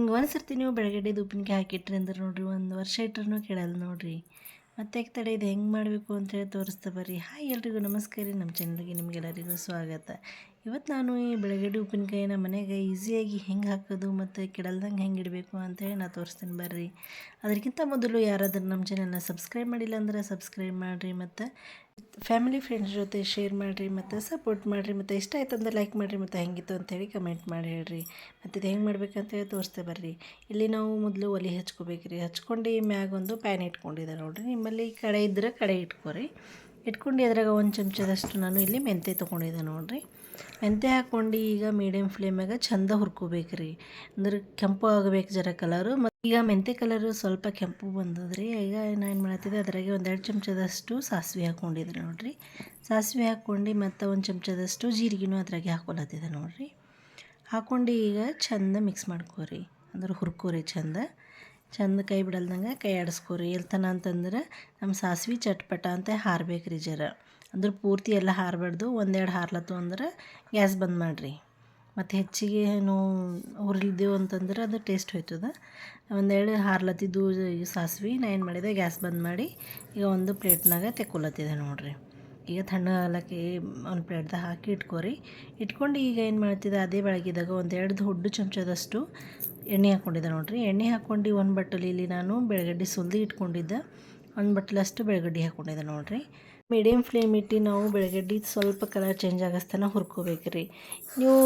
ಹಿಂಗೆ ಒಂದು ನೀವು ಬೆಳಗಡೆದು ಉಪ್ಪಿನಕಾಯಿ ಹಾಕಿಟ್ರಿ ಅಂದ್ರೆ ನೋಡ್ರಿ, ಒಂದು ವರ್ಷ ಇಟ್ರೂ ಕೇಳಲ್ಲ ನೋಡ್ರಿ. ಮತ್ತೆ ತಡೆ ಇದು ಹೆಂಗೆ ಮಾಡಬೇಕು ಅಂತೇಳಿ ತೋರಿಸ್ತಾ ಬರ್ರಿ. ಹಾಯ್ ಎಲ್ರಿಗೂ ನಮಸ್ಕಾರ ನಮ್ಮ ಚಾನಲ್ಗೆ ನಿಮಗೆಲ್ಲರಿಗೂ ಸ್ವಾಗತ. ಇವತ್ತು ನಾನು ಈ ಬೆಳಗಡೆ ಉಪ್ಪಿನಕಾಯಿನ ಮನೆಗೆ ಈಸಿಯಾಗಿ ಹೆಂಗೆ ಹಾಕೋದು ಮತ್ತು ಕೆಡಲ್ದಂಗೆ ಹೆಂಗೆ ಇಡಬೇಕು ಅಂತೇಳಿ ನಾನು ತೋರಿಸ್ತೀನಿ ಬರ್ರಿ. ಅದಕ್ಕಿಂತ ಮೊದಲು ಯಾರಾದರೂ ನಮ್ಮ ಚಾನಲ್ನ ಸಬ್ಸ್ಕ್ರೈಬ್ ಮಾಡಿಲ್ಲ ಅಂದ್ರೆ ಸಬ್ಸ್ಕ್ರೈಬ್ ಮಾಡಿರಿ ಮತ್ತು ಫ್ಯಾಮಿಲಿ ಫ್ರೆಂಡ್ಸ್ ಜೊತೆ ಶೇರ್ ಮಾಡಿರಿ ಮತ್ತು ಸಪೋರ್ಟ್ ಮಾಡಿರಿ ಮತ್ತು ಇಷ್ಟ ಆಯ್ತು ಅಂದ್ರೆ ಲೈಕ್ ಮಾಡಿರಿ ಮತ್ತು ಹೆಂಗಿತ್ತು ಅಂತೇಳಿ ಕಮೆಂಟ್ ಮಾಡಿ ಹೇಳ್ರಿ. ಮತ್ತು ಇದು ಹೆಂಗೆ ಮಾಡ್ಬೇಕಂತೇಳಿ ತೋರಿಸ್ತೇ ಬರ್ರಿ. ಇಲ್ಲಿ ನಾವು ಮೊದಲು ಒಲೆ ಹಚ್ಕೋಬೇಕ್ರಿ. ಹಚ್ಕೊಂಡು ಮ್ಯಾಗ ಒಂದು ಪ್ಯಾನ್ ಇಟ್ಕೊಂಡಿದ್ದೆ ನೋಡಿರಿ. ನಿಮ್ಮಲ್ಲಿ ಕಡೆ ಇದ್ದರೆ ಕಡೆ ಇಟ್ಕೋರಿ. ಇಟ್ಕೊಂಡು ಅದ್ರಾಗ ಒಂದು ಚಮಚದಷ್ಟು ನಾನು ಇಲ್ಲಿ ಮೆಂತೆ ತೊಗೊಂಡಿದ್ದೆ ನೋಡಿರಿ. ಮೆಂತೆ ಹಾಕ್ಕೊಂಡು ಈಗ ಮೀಡಿಯಮ್ ಫ್ಲೇಮ್ಯಾಗ ಚಂದ ಹುರ್ಕೋಬೇಕ್ರಿ. ಅಂದ್ರೆ ಕೆಂಪು ಆಗಬೇಕು ಜರ ಕಲರು ಮತ್ತು ಈಗ ಮೆಂತ್ಯ ಕಲರು ಸ್ವಲ್ಪ ಕೆಂಪು ಬಂದದ್ರಿ. ಈಗ ಏನು ಮಾಡ್ತಿದ್ದೆ ಅದ್ರಾಗೆ ಒಂದೆರಡು ಚಮಚದಷ್ಟು ಸಾಸಿವೆ ಹಾಕ್ಕೊಂಡಿದ್ರಿ ನೋಡಿರಿ. ಸಾಸಿವೆ ಹಾಕ್ಕೊಂಡು ಮತ್ತು ಒಂದು ಚಮಚದಷ್ಟು ಜೀರಿಗೆನೂ ಅದ್ರಾಗೆ ಹಾಕೊಳತ್ತಿದೆ ನೋಡಿರಿ. ಹಾಕ್ಕೊಂಡು ಈಗ ಚಂದ ಮಿಕ್ಸ್ ಮಾಡ್ಕೋರಿ. ಅಂದ್ರೆ ಹುರ್ಕೋರಿ ಚಂದ. ಚಂದ ಕೈ ಬಿಡಲ್ದಂಗೆ ಕೈ ಆಡಿಸ್ಕೋರಿ. ಎಲ್ತನ ಅಂತಂದ್ರೆ ನಮ್ಮ ಸಾಸ್ವೆ ಚಟ್ಪಟ ಅಂತ ಹಾರ್ಬೇಕು ರೀ ಜರ. ಅಂದ್ರೆ ಪೂರ್ತಿ ಎಲ್ಲ ಹಾರಬಾರ್ದು. ಒಂದೆರಡು ಹಾರ್ಲತ್ತು ಅಂದ್ರೆ ಗ್ಯಾಸ್ ಬಂದ್ ಮಾಡಿರಿ. ಮತ್ತು ಹೆಚ್ಚಿಗೆ ಏನು ಹುರಿಲಿದ್ದೆವು ಅಂತಂದ್ರೆ ಅದು ಟೇಸ್ಟ್ ಹೋಯ್ತದ. ಒಂದೆರಡು ಹಾರ್ಲತ್ತಿದ್ದು ಸಾಸ್ವೆ, ನಾ ಏನು ಮಾಡಿದೆ, ಗ್ಯಾಸ್ ಬಂದ್ ಮಾಡಿ ಈಗ ಒಂದು ಪ್ಲೇಟ್ನಾಗ ತೆಕ್ಕೊಲತ್ತಿದೆ ನೋಡಿರಿ. ಈಗ ತಣ್ಣಗಾಲಕ್ಕೆ ಒಂದು ಪ್ಲೇಟ್ದಾಗ ಹಾಕಿ ಇಟ್ಕೋರಿ. ಇಟ್ಕೊಂಡು ಈಗ ಏನು ಮಾಡ್ತಿದ್ದೆ ಅದೇ ಬೆಳಗಿದಾಗ ಒಂದೆರಡು ದೊಡ್ಡ ಚಮಚದಷ್ಟು ಎಣ್ಣೆ ಹಾಕ್ಕೊಂಡಿದ್ದೆ ನೋಡಿರಿ. ಎಣ್ಣೆ ಹಾಕ್ಕೊಂಡು ಒಂದು ಬಟ್ಟಲಲ್ಲಿ ನಾನು ಬೆಳಗಡ್ಡೆ ಸುಲ್ದು ಇಟ್ಕೊಂಡಿದ್ದೆ. ಒಂದು ಬಟ್ಟಲಷ್ಟು ಬೆಳಗಡ್ಡೆ ಹಾಕ್ಕೊಂಡಿದ್ದೆ ನೋಡಿರಿ. ಮೀಡಿಯಮ್ ಫ್ಲೇಮ್ ಇಟ್ಟು ನಾವು ಬೆಳಗಡ್ಡೆ ಸ್ವಲ್ಪ ಕಲರ್ ಚೇಂಜ್ ಆಗಸ್ತನ ಹುರ್ಕೋಬೇಕು ರೀ ನೀವು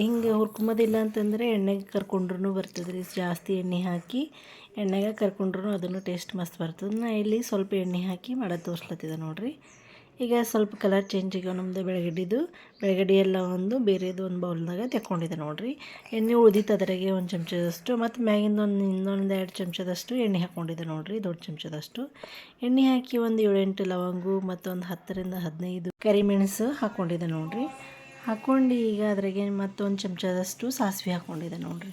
ಹಿಂಗೆ ಹುರ್ಕೊಂಬೋದಿಲ್ಲ ಅಂತಂದರೆ ಎಣ್ಣೆಗೆ ಕರ್ಕೊಂಡ್ರೂ ಬರ್ತದೆ ರೀ ಜಾಸ್ತಿ ಎಣ್ಣೆ ಹಾಕಿ ಎಣ್ಣೆಗೆ ಕರ್ಕೊಂಡ್ರೂ ಅದನ್ನು ಟೇಸ್ಟ್ ಮಸ್ತ್ ಬರ್ತದೆ. ನಾ ಇಲ್ಲಿ ಸ್ವಲ್ಪ ಎಣ್ಣೆ ಹಾಕಿ ಮಾಡೋದು ತೋರಿಸ್ಲತ್ತಿದೆ ನೋಡಿರಿ. ಈಗ ಸ್ವಲ್ಪ ಕಲರ್ ಚೇಂಜ್ ಈಗ ನಮ್ಮದು ಬೆಳಗಡ್ಡಿದು. ಬೆಳಗಡ್ಡೆ ಎಲ್ಲ ಒಂದು ಬೇರೆದು ಒಂದು ಬೌಲ್ನಾಗ ತೆಕ್ಕೊಂಡಿದ್ದೆ ನೋಡಿರಿ. ಎಣ್ಣೆ ಉಳಿದಿತ್ತು ಅದರಾಗೆ ಒಂದು ಚಮಚದಷ್ಟು ಮತ್ತು ಮ್ಯಾಗಿಂದ ಒಂದು ಇನ್ನೊಂದು ಎರಡು ಚಮಚದಷ್ಟು ಎಣ್ಣೆ ಹಾಕ್ಕೊಂಡಿದ್ದೆ ನೋಡಿರಿ, ದೊಡ್ಡ ಚಮಚದಷ್ಟು. ಎಣ್ಣೆ ಹಾಕಿ ಒಂದು ಏಳೆಂಟು ಲವಂಗು ಮತ್ತು ಒಂದು ಹತ್ತರಿಂದ ಹದಿನೈದು ಕರಿಮೆಣಸು ಹಾಕ್ಕೊಂಡಿದ್ದೆ ನೋಡಿರಿ. ಹಾಕ್ಕೊಂಡು ಈಗ ಅದ್ರಾಗೆ ಮತ್ತೊಂದು ಚಮಚದಷ್ಟು ಸಾಸಿವೆ ಹಾಕ್ಕೊಂಡಿದ್ದೆ ನೋಡಿರಿ.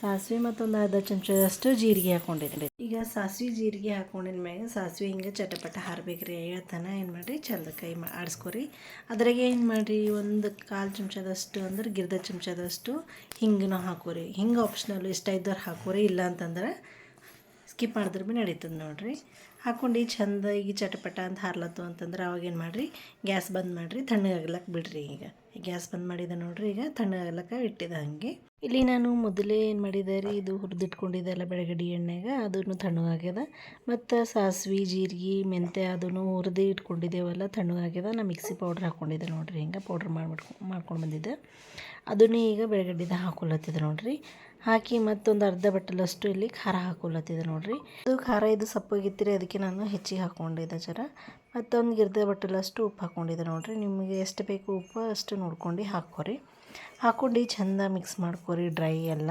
ಸಾಸಿವೆ ಮತ್ತೊಂದು ಅರ್ಧ ಚಮಚದಷ್ಟು ಜೀರಿಗೆ ಹಾಕ್ಕೊಂಡಿದ್ರಿ ಈಗ ಸಾಸಿವೆ ಜೀರಿಗೆ ಹಾಕೊಂಡಿನ ಮ್ಯಾಗ. ಸಾಸಿವೆ ಹಿಂಗೆ ಚಟಪಟ ಹಾರಬೇಕ್ರಿ ಹೇಳ್ತಾನ. ಏನು ಮಾಡಿರಿ? ಚಂದ ಕೈ ಮಾ ಆಡಿಸ್ಕೊರಿ. ಅದ್ರಾಗೆ ಏನು ಮಾಡಿರಿ? ಒಂದು ಕಾಲು ಚಮಚದಷ್ಟು ಅಂದ್ರೆ ಗಿರ್ದ ಚಮಚದಷ್ಟು ಹಿಂಗನ ಹಾಕೋರಿ. ಹಿಂಗೆ ಆಪ್ಷನಲ್ ಇಷ್ಟ ಇದ್ದವ್ರು ಹಾಕೋರಿ. ಇಲ್ಲ ಅಂತಂದ್ರೆ ಸ್ಕಿಪ್ ಮಾಡಿದ್ರೂ ಭೀ ನಡೀತದೆ ನೋಡಿರಿ. ಹಾಕ್ಕೊಂಡು ಚಂದ ಈಗ ಚಟಪಟ ಅಂತ ಹಾರ್ಲತ್ತು ಅಂತಂದ್ರೆ ಅವಾಗೇನು ಮಾಡಿರಿ? ಗ್ಯಾಸ್ ಬಂದ್ ಮಾಡಿರಿ ತಣ್ಣಗಾಗ್ಲಕ್ಕೆ ಬಿಡ್ರಿ ಈಗ. ಗ್ಯಾಸ್ ಬಂದ್ ಮಾಡಿದೆ ನೋಡಿರಿ ಈಗ ತಣ್ಣಗಾಗ್ಲಕ್ಕೆ ಇಟ್ಟಿದೆ ಹಾಗೆ. ಇಲ್ಲಿ ನಾನು ಮೊದಲೇ ಏನು ಮಾಡಿದೆ ರೀ, ಇದು ಹುರಿದಿಟ್ಕೊಂಡಿದ್ದೆ ಎಲ್ಲ ಬೆಳಗಡಿ ಎಣ್ಣೆಗೆ, ಅದನ್ನು ತಣ್ಣಗಾಗ್ಯದ ಮತ್ತು ಸಾಸ್ವೆ, ಜೀರಿಗೆ ಮೆಂತೆ ಅದನ್ನು ಹುರಿದು ಇಟ್ಕೊಂಡಿದ್ದೇವಲ್ಲ ತಣ್ಣಗಾಗ್ಯದ ನಾ ಮಿಕ್ಸಿ ಪೌಡ್ರ್ ಹಾಕ್ಕೊಂಡಿದ್ದೆ ನೋಡಿರಿ ಹಿಂಗೆ, ಪೌಡ್ರ್ ಮಾಡ್ಬಿಟ್ಟು ಮಾಡ್ಕೊಂಡು ಬಂದಿದ್ದೆ. ಅದನ್ನೇ ಈಗ ಬೆಳಗಡ್ಡಿದ ಹಾಕೊಳತ್ತಿದೆ ನೋಡಿರಿ. ಹಾಕಿ ಮತ್ತೊಂದು ಅರ್ಧ ಬಟ್ಟಲಷ್ಟು ಇಲ್ಲಿ ಖಾರ ಹಾಕೊಳತ್ತಿದೆ ನೋಡಿರಿ. ಇದು ಖಾರ ಇದು ಸಪ್ಪಗಿತ್ತಿರಿ, ಅದಕ್ಕೆ ನಾನು ಹೆಚ್ಚಿಗೆ ಹಾಕ್ಕೊಂಡಿದ್ದೆ ಜರ. ಮತ್ತೊಂದು ಗಿರ್ದ ಬಟ್ಟಲಷ್ಟು ಉಪ್ಪು ಹಾಕ್ಕೊಂಡಿದ್ದೆ ನೋಡಿರಿ. ನಿಮಗೆ ಎಷ್ಟು ಬೇಕು ಉಪ್ಪು ಅಷ್ಟು ನೋಡ್ಕೊಂಡು ಹಾಕೋರಿ. ಹಾಕ್ಕೊಂಡು ಚಂದ ಮಿಕ್ಸ್ ಮಾಡ್ಕೋರಿ ಡ್ರೈ ಎಲ್ಲ.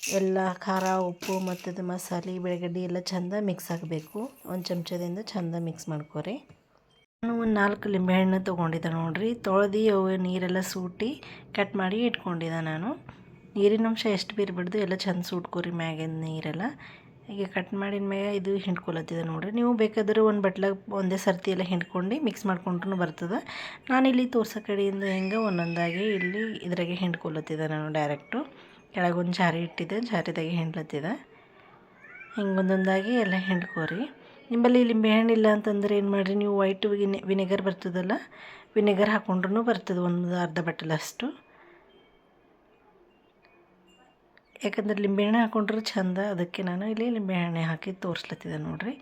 ಎಲ್ಲ ಖಾರ, ಉಪ್ಪು ಮತ್ತು ಮಸಾಲೆ, ಬೆಳಗಡ್ಡೆ ಎಲ್ಲ ಚಂದ ಮಿಕ್ಸ್ ಆಗಬೇಕು. ಒಂದು ಚಮಚದಿಂದ ಚಂದ ಮಿಕ್ಸ್ ಮಾಡ್ಕೋರಿ. ನಾನು ಒಂದು ನಾಲ್ಕು ಲಿಂಬೆಹಣ್ಣು ತೊಗೊಂಡಿದ್ದೆ ನೋಡಿರಿ. ತೊಳೆದು ಅವು ನೀರೆಲ್ಲ ಸೂಟಿ ಕಟ್ ಮಾಡಿ ಇಟ್ಕೊಂಡಿದ್ದೆ ನಾನು. ನೀರಿನ ಅಂಶ ಎಷ್ಟು ಬೀರ್ಬಿಡ್ದು ಎಲ್ಲ ಚಂದ ಸುಟ್ಕೋರಿ ಮ್ಯಾಗಿನ ನೀರೆಲ್ಲ. ಈಗ ಕಟ್ ಮಾಡಿದ ಮ್ಯಾಗ ಇದು ಹಿಂಡ್ಕೊಳತ್ತಿದೆ ನೋಡಿರಿ. ನೀವು ಬೇಕಾದ್ರೆ ಒಂದು ಬಟ್ಲಾಗ ಒಂದೇ ಸರ್ತಿ ಎಲ್ಲ ಹಿಂಡ್ಕೊಂಡು ಮಿಕ್ಸ್ ಮಾಡ್ಕೊಂಡ್ರೂ ಬರ್ತದೆ. ನಾನಿಲ್ಲಿ ತೋರ್ಸೋ ಕಡೆಯಿಂದ ಹೆಂಗೆ ಒಂದೊಂದಾಗಿ ಇಲ್ಲಿ ಇದ್ರಾಗೆ ಹಿಂಡ್ಕೊಳತ್ತಿದೆ ನಾನು ಡೈರೆಕ್ಟು ಕೆಳಗೊಂದು ಜಾರಿ ಇಟ್ಟಿದ್ದೆ ಜಾರಿದಾಗೆ ಹಿಂಡ್ಲತ್ತಿದೆ. ಹಿಂಗೆ ಒಂದೊಂದಾಗಿ ಎಲ್ಲ ಹಿಂಡ್ಕೋರಿ. ನಿಂಬಲ್ಲಿ ಲಿಂಬೆಹಣ್ಣು ಇಲ್ಲ ಅಂತಂದ್ರೆ ಏನು ಮಾಡಿರಿ, ನೀವು ವೈಟ್ ವಿನೆ ವಿನೆಗರ್ ಬರ್ತದಲ್ಲ ವಿನೆಗರ್ ಹಾಕೊಂಡ್ರೂ ಬರ್ತದೆ ಒಂದು ಅರ್ಧ ಬಟ್ಟಲಷ್ಟು ಯಾಕಂದ್ರೆ ಲಿಂಬೆಹಣ್ಣೆ ಹಾಕೊಂಡ್ರೆ ಚಂದ. ಅದಕ್ಕೆ ನಾನು ಇಲ್ಲಿ ಲಿಂಬೆಹಣ್ಣೆ ಹಾಕಿ ತೋರಿಸ್ಲತ್ತಿದೆ ನೋಡಿರಿ.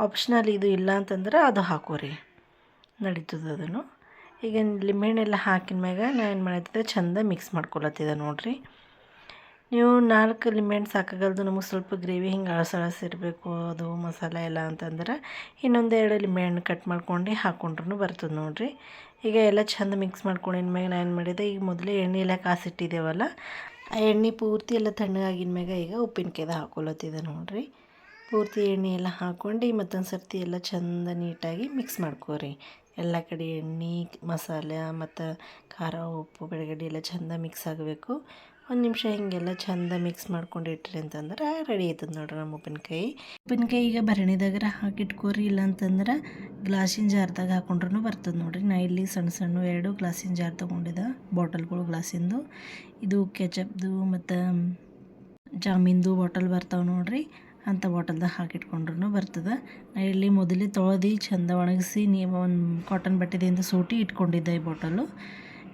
ಆಪ್ಷನಲ್ ಇದು ಇಲ್ಲ ಅಂತಂದ್ರೆ ಅದು ಹಾಕೋರಿ. ನಡೀತದೆ ಅದನ್ನು. ಈಗ ಲಿಂಬೆಹಣ್ಣೆಲ್ಲ ಹಾಕಿದ ಮ್ಯಾಗ ನಾನು ಏನು ಮಾಡತ್ತಿದ್ದೆ ಚಂದ ಮಿಕ್ಸ್ ಮಾಡ್ಕೊಳತ್ತಿದೆ ನೋಡಿರಿ. ನೀವು ನಾಲ್ಕು ಲಿಂಬೆಹಣ್ಣು ಸಾಕಾಗಲ್ದು ನಮಗೆ ಸ್ವಲ್ಪ ಗ್ರೇವಿ ಹಿಂಗೆ ಅಳಸ ಇರಬೇಕು, ಅದು ಮಸಾಲೆ ಎಲ್ಲ ಅಂತಂದ್ರೆ ಇನ್ನೊಂದು ಎರಡು ಲಿಂಬೆಹಣ್ಣು ಕಟ್ ಮಾಡ್ಕೊಂಡು ಹಾಕ್ಕೊಂಡ್ರೂ ಬರ್ತದೆ ನೋಡಿರಿ. ಈಗ ಎಲ್ಲ ಚಂದ ಮಿಕ್ಸ್ ಮಾಡ್ಕೊಂಡಿದ ಮ್ಯಾಗ ನಾನು ಏನು ಮಾಡಿದೆ? ಈಗ ಮೊದಲೇ ಎಣ್ಣೆ ಎಲ್ಲ ಕಾಸಿಟ್ಟಿದ್ದೇವಲ್ಲ ಆ ಎಣ್ಣೆ ಪೂರ್ತಿ ಎಲ್ಲ ತಣ್ಣಗಾಗಿನ ಮ್ಯಾಗ ಈಗ ಉಪ್ಪಿನಕಾಯ್ದು ಹಾಕೊಳತ್ತಿದೆ ನೋಡಿರಿ. ಪೂರ್ತಿ ಎಣ್ಣೆ ಎಲ್ಲ ಹಾಕ್ಕೊಂಡು ಮತ್ತೊಂದು ಸರ್ತಿ ಎಲ್ಲ ಚಂದ ನೀಟಾಗಿ ಮಿಕ್ಸ್ ಮಾಡ್ಕೋರಿ. ಎಲ್ಲ ಕಡೆ ಎಣ್ಣೆ, ಮಸಾಲೆ ಮತ್ತು ಖಾರ, ಉಪ್ಪು ಬೆಳಗಡ್ಡೆ ಎಲ್ಲ ಚಂದ ಮಿಕ್ಸ್ ಆಗಬೇಕು. ಒಂದು ನಿಮಿಷ ಹಿಂಗೆಲ್ಲ ಚಂದ ಮಿಕ್ಸ್ ಮಾಡ್ಕೊಂಡು ಇಟ್ರಿ ಅಂತಂದ್ರೆ ರೆಡಿ ಆಯ್ತದ ನೋಡ್ರಿ ನಮ್ಮ ಉಪ್ಪಿನಕಾಯಿ. ಉಪ್ಪಿನಕಾಯಿ ಈಗ ಭರಣಿದಾಗರ ಹಾಕಿಟ್ಕೋರಿ ಇಲ್ಲ ಅಂತಂದ್ರೆ ಗ್ಲಾಸಿನ ಜಾರ್ದಾಗ ಹಾಕೊಂಡ್ರೂ ಬರ್ತದೆ ನೋಡ್ರಿ. ನಾ ಇಲ್ಲಿ ಸಣ್ಣ ಸಣ್ಣ ಎರಡು ಗ್ಲಾಸಿನ ಜಾರ್ ತೊಗೊಂಡಿದ್ದೆ ಬಾಟಲ್ಗಳು ಗ್ಲಾಸಿಂದು ಇದು ಕೆಚಪ್ದು ಮತ್ತು ಜಾಮೀನ್ದು ಬಾಟಲ್ ಬರ್ತಾವೆ ನೋಡ್ರಿ. ಅಂಥ ಬಾಟಲ್ದಾಗ ಹಾಕಿಟ್ಕೊಂಡ್ರೂ ಬರ್ತದೆ. ನಾ ಇಲ್ಲಿ ಮೊದಲೇ ತೊಳೆದು ಚಂದ ಒಣಗಿಸಿ ನೀವು ಒಂದು ಕಾಟನ್ ಬಟ್ಟೆದಿಂದ ಸೂಟಿ ಇಟ್ಕೊಂಡಿದ್ದೆ ಈ ಬಾಟಲು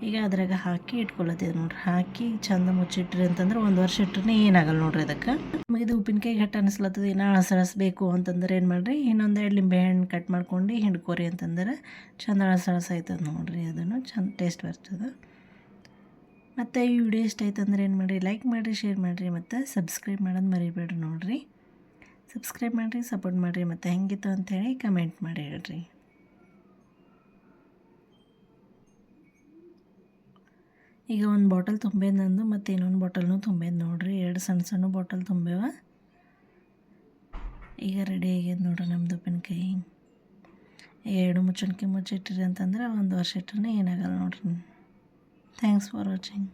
ಈಗ ಅದ್ರಾಗ ಹಾಕಿ ಇಟ್ಕೊಳತ್ತಿದೆ ನೋಡ್ರಿ. ಹಾಕಿ ಚಂದ ಮುಚ್ಚಿಟ್ರಿ ಅಂತಂದ್ರೆ ಒಂದು ವರ್ಷ ಇಟ್ರೆ ಏನಾಗಲ್ಲ ನೋಡ್ರಿ ಅದಕ್ಕೆ ನಮಗೆ ಇದು ಉಪ್ಪಿನಕಾಯಿ ಘಟ್ಟ ಅನಿಸ್ಲತ್ತದ ಏನೋ ಹಳಸಳಸ್ಬೇಕು ಅಂತಂದ್ರೆ ಏನು ಮಾಡ್ರಿ? ಇನ್ನೊಂದು ಎರಡು ಲಿಂಬೆ ಹಣ್ಣು ಕಟ್ ಮಾಡ್ಕೊಂಡು ಹಿಂಡ್ಕೋರಿ ಅಂತಂದ್ರೆ ಚಂದ ಹಳಸಳಸ ಆಯ್ತದ ನೋಡ್ರಿ ಅದನ್ನು ಚಂದ ಟೇಸ್ಟ್ ಬರ್ತದೆ. ಮತ್ತು ಈ ವಿಡಿಯೋ ಇಷ್ಟ ಆಯ್ತಂದ್ರೆ ಏನು ಮಾಡಿರಿ? ಲೈಕ್ ಮಾಡಿರಿ ಶೇರ್ ಮಾಡಿರಿ, ಮತ್ತು ಸಬ್ಸ್ಕ್ರೈಬ್ ಮಾಡೋದು ಮರಿಬೇಡ್ರಿ ನೋಡಿರಿ. ಸಬ್ಸ್ಕ್ರೈಬ್ ಮಾಡಿರಿ ಸಪೋರ್ಟ್ ಮಾಡಿರಿ, ಮತ್ತು ಹೆಂಗಿತ್ತು ಹೇಳಿ ಕಮೆಂಟ್ ಮಾಡಿ ಹೇಳ್ರಿ. ಈಗ ಒಂದು ಬಾಟಲ್ ತುಂಬೇದು ನಂದು, ಮತ್ತು ಇನ್ನೊಂದು ಬಾಟಲ್ನು ತುಂಬೇದು ನೋಡ್ರಿ. ಎರಡು ಸಣ್ಣ ಸಣ್ಣ ಬಾಟಲ್ ತುಂಬೇವ ಈಗ ರೆಡಿ ಆಗ್ಯದ ನೋಡ್ರಿ ನಮ್ಮದು ಉಪ್ಪಿನಕಾಯಿ. ಎರಡು ಮುಚ್ಚಣಿಕೆ ಮುಚ್ಚಿಟ್ಟಿರಿ ಅಂತಂದ್ರೆ ಒಂದು ವರ್ಷ ಇಟ್ಟರೆ ಏನಾಗಲ್ಲ ನೋಡ್ರಿ. Thanks for watching